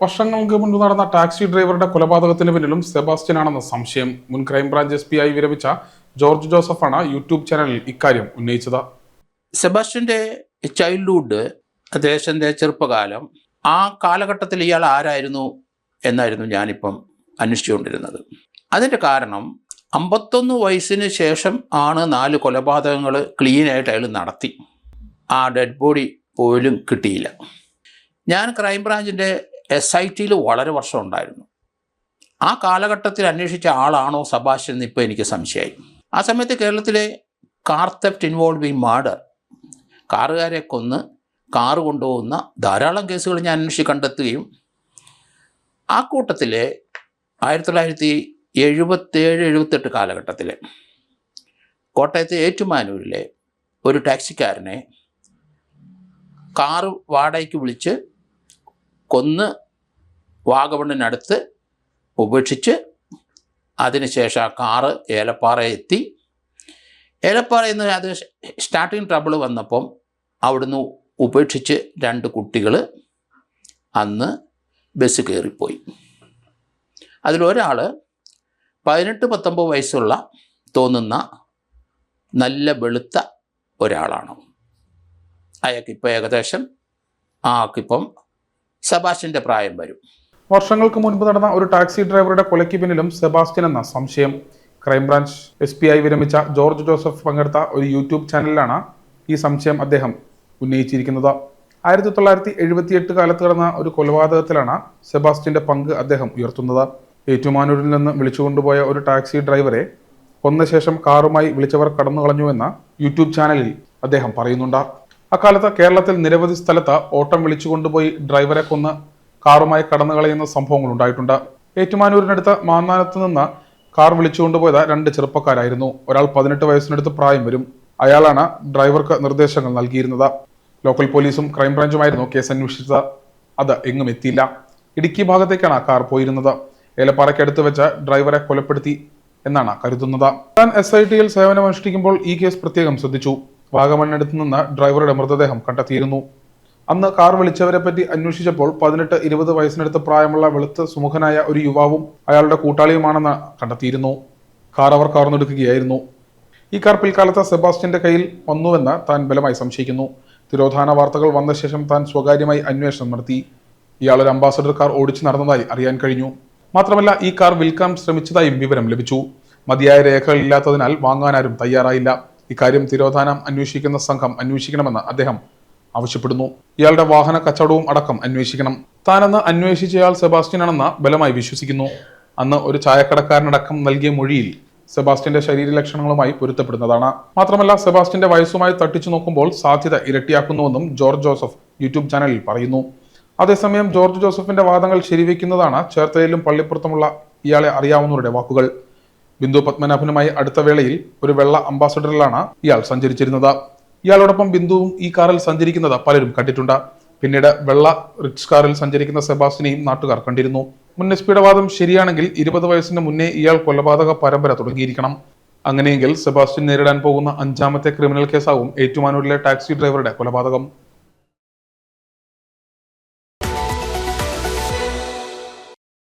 വർഷങ്ങൾക്ക് മുൻപ് നടന്ന ടാക്സി ഡ്രൈവറുടെ കൊലപാതകത്തിന് പിന്നിലും സെബാസ്റ്റ്യൻ ആണെന്ന സംശയം. മുൻ ക്രൈംബ്രാഞ്ച് എസ് പി ആയി വിരമിച്ച ജോർജ് ജോസഫാണ് യൂട്യൂബ് ചാനലിൽ ഇക്കാര്യം ഉന്നയിച്ചത്. സെബാസ്റ്റ്യന്റെ ചൈൽഡ്ഹുഡ് അദ്ദേഹത്തിന്റെ ചെറുപ്പകാലം ആ കാലഘട്ടത്തിൽ ഇയാൾ ആരായിരുന്നു എന്നായിരുന്നു ഞാനിപ്പം അന്വേഷിച്ചുകൊണ്ടിരുന്നത്. അതിന്റെ കാരണം അമ്പത്തൊന്ന് വയസ്സിന് ശേഷം ആണ് നാല് കൊലപാതകങ്ങൾ ക്ലീനായിട്ട് അയാൾ നടത്തി. ആ ഡെഡ് ബോഡി പോലും കിട്ടിയില്ല. ഞാൻ ക്രൈംബ്രാഞ്ചിന്റെ എസ് ഐ ടിയിൽ വളരെ വർഷം ഉണ്ടായിരുന്നു. ആ കാലഘട്ടത്തിൽ അന്വേഷിച്ച ആളാണോ സബാസ്റ്റ്യൻ എന്ന് ഇപ്പോൾ എനിക്ക് സംശയമായി ആ സമയത്ത് കേരളത്തിലെ കാർ തെഫ്റ്റ് ഇൻ മാർഡർ കാറുകാരെ കൊന്ന് കാറ് കൊണ്ടുപോകുന്ന ധാരാളം കേസുകൾ ഞാൻ അന്വേഷിച്ച് കണ്ടെത്തുകയും ആ കൂട്ടത്തിൽ ആയിരത്തി തൊള്ളായിരത്തി എഴുപത്തേഴ് എഴുപത്തെട്ട് കാലഘട്ടത്തിൽ കോട്ടയത്തെ ഏറ്റുമാനൂരിലെ ഒരു ടാക്സിക്കാരനെ കാറ് വാടകയ്ക്ക് വിളിച്ച് കൊന്ന് വാഗമണ്ണിനടുത്ത് ഉപേക്ഷിച്ച് അതിനുശേഷം ആ കാറ് ഏലപ്പാറ എത്തി ഏലപ്പാറയിൽ നിന്ന് അത് സ്റ്റാർട്ടിങ് ട്രബിൾ വന്നപ്പം അവിടുന്ന് ഉപേക്ഷിച്ച് രണ്ട് കുട്ടികൾ അന്ന് ബസ് കയറിപ്പോയി. അതിലൊരാൾ പതിനെട്ട് പത്തൊമ്പത് വയസ്സുള്ള തോന്നുന്ന നല്ല വെളുത്ത ഒരാളാണ്. അയാൾക്കിപ്പോൾ ഏകദേശം ആൾക്കിപ്പം സബാഷിന്റെ പ്രായം വരും. വർഷങ്ങൾക്ക് മുൻപ് നടന്ന ഒരു ടാക്സി ഡ്രൈവറുടെ കൊലയ്ക്ക് പിന്നിലും സെബാസ്റ്റ്യൻ എന്ന സംശയം. ക്രൈംബ്രാഞ്ച് എസ് പി ആയി വിരമിച്ച ജോർജ് ജോസഫ് പങ്കെടുത്ത ഒരു യൂട്യൂബ് ചാനലിലാണ് ഈ സംശയം അദ്ദേഹം ഉന്നയിച്ചിരിക്കുന്നത്. ആയിരത്തി തൊള്ളായിരത്തി എഴുപത്തിയെട്ട് കാലത്ത് നടന്ന ഒരു കൊലപാതകത്തിലാണ് സെബാസ്റ്റ്യന്റെ പങ്ക് അദ്ദേഹം ഉയർത്തുന്നത്. ഏറ്റുമാനൂരിൽ നിന്ന് വിളിച്ചുകൊണ്ടുപോയ ഒരു ടാക്സി ഡ്രൈവറെ കൊന്ന ശേഷം കാറുമായി വിളിച്ചവർ കടന്നു കളഞ്ഞുവെന്ന് യൂട്യൂബ് ചാനലിൽ അദ്ദേഹം പറയുന്നുണ്ട്. അക്കാലത്ത് കേരളത്തിൽ നിരവധി സ്ഥലത്ത് ഓട്ടം വിളിച്ചുകൊണ്ടുപോയി ഡ്രൈവറെ കൊന്ന് കാറുമായി കടന്നു കളയുന്ന സംഭവങ്ങൾ ഉണ്ടായിട്ടുണ്ട്. ഏറ്റുമാനൂരിനടുത്ത് മാന്നാനത്ത് നിന്ന് കാർ വിളിച്ചുകൊണ്ടുപോയത് രണ്ട് ചെറുപ്പക്കാരായിരുന്നു. ഒരാൾ പതിനെട്ട് വയസ്സിനടുത്ത് പ്രായം വരും. അയാളാണ് ഡ്രൈവർക്ക് നിർദ്ദേശങ്ങൾ നൽകിയിരുന്നത്. ലോക്കൽ പോലീസും ക്രൈംബ്രാഞ്ചുമായിരുന്നു കേസ് അന്വേഷിച്ചത്. അത് എങ്ങും എത്തിയില്ല. ഇടുക്കി ഭാഗത്തേക്കാണ് കാർ പോയിരുന്നത്. ഏലപ്പാറയ്ക്കടുത്ത് വെച്ച് ഡ്രൈവറെ കൊലപ്പെടുത്തി എന്നാണ് കരുതുന്നത്. താൻ എസ് ഐ ടിയിൽ സേവനമനുഷ്ഠിക്കുമ്പോൾ ഈ കേസ് പ്രത്യേകം ശ്രദ്ധിച്ചു. വാഗമണ്ണടുത്ത് നിന്ന് ഡ്രൈവറുടെ മൃതദേഹം കണ്ടെത്തിയിരുന്നു. അന്ന് കാർ വിളിച്ചവരെ പറ്റി അന്വേഷിച്ചപ്പോൾ പതിനെട്ട് ഇരുപത് വയസ്സിനടുത്ത് പ്രായമുള്ള വെളുത്ത് സുമുഖനായ ഒരു യുവാവും അയാളുടെ കൂട്ടാളിയുമാണെന്ന് കണ്ടെത്തിയിരുന്നു. കാർ അവർ കാർന്നെടുക്കുകയായിരുന്നു ഈ കാർ പിൽക്കാലത്ത് സെബാസ്റ്റ്യന്റെ കയ്യിൽ വന്നുവെന്ന് താൻ ബലമായി സംശയിക്കുന്നു. തിരോധാന വാർത്തകൾ വന്ന ശേഷം താൻ സ്വകാര്യമായി അന്വേഷണം നടത്തി. ഇയാൾ ഒരു അംബാസഡർ കാർ ഓടിച്ചു നടന്നതായി അറിയാൻ കഴിഞ്ഞു. മാത്രമല്ല ഈ കാർ വിൽക്കാൻ ശ്രമിച്ചതായും വിവരം ലഭിച്ചു. മതിയായ രേഖകൾ ഇല്ലാത്തതിനാൽ വാങ്ങാനാരും തയ്യാറായില്ല. ഇക്കാര്യം തിരോധാനം അന്വേഷിക്കുന്ന സംഘം അന്വേഷിക്കണമെന്ന് അദ്ദേഹം ആവശ്യപ്പെടുന്നു. ഇയാളുടെ വാഹന കച്ചവടവും അടക്കം അന്വേഷിക്കണം. താനെന്ന് അന്വേഷിച്ചയാൾ സെബാസ്റ്റ്യൻ സെബാസ്റ്റ്യനാണെന്ന് ബലമായി വിശ്വസിക്കുന്നു. അന്ന് ഒരു ചായക്കടക്കാരനടക്കം നൽകിയ മൊഴിയിൽ സെബാസ്റ്റ്യന്റെ ശരീര ലക്ഷണങ്ങളുമായി പൊരുത്തപ്പെടുന്നതാണ്. മാത്രമല്ല സെബാസ്റ്റ്യന്റെ വയസ്സുമായി തട്ടിച്ചു നോക്കുമ്പോൾ സാധ്യത ഇരട്ടിയാക്കുന്നുവെന്നും ജോർജ് ജോസഫ് യൂട്യൂബ് ചാനലിൽ പറയുന്നു. അതേസമയം ജോർജ് ജോസഫിന്റെ വാദങ്ങൾ ശരിവെക്കുന്നതാണ് ചേർത്തലയിലും പള്ളിപ്പുറത്തുമുള്ള ഇയാളെ അറിയാവുന്നവരുടെ വാക്കുകൾ. ബിന്ദു പത്മനാഭനുമായി അടുത്ത വേളയിൽ ഒരു വെള്ള അംബാസഡറിലാണ് ഇയാൾ സഞ്ചരിച്ചിരുന്നത്. ഇയാളോടൊപ്പം ബിന്ദുവും ഈ കാറിൽ സഞ്ചരിക്കുന്നത് പലരും കണ്ടിട്ടുണ്ട്. പിന്നീട് വെള്ള റിച്ച് കാറിൽ സഞ്ചരിക്കുന്ന സെബാസ്റ്റിനെയും നാട്ടുകാർ കണ്ടിരുന്നു. മുൻ വാദം ശരിയാണെങ്കിൽ ഇരുപത് വയസ്സിന് മുന്നേ ഇയാൾ കൊലപാതക പരമ്പര തുടങ്ങിയിരിക്കണം. അങ്ങനെയെങ്കിൽ സെബാസ്റ്റ്യൻ നേരിടാൻ പോകുന്ന അഞ്ചാമത്തെ ക്രിമിനൽ കേസാവും ഏറ്റുമാനൂരിലെ ടാക്സി ഡ്രൈവറുടെ കൊലപാതകം.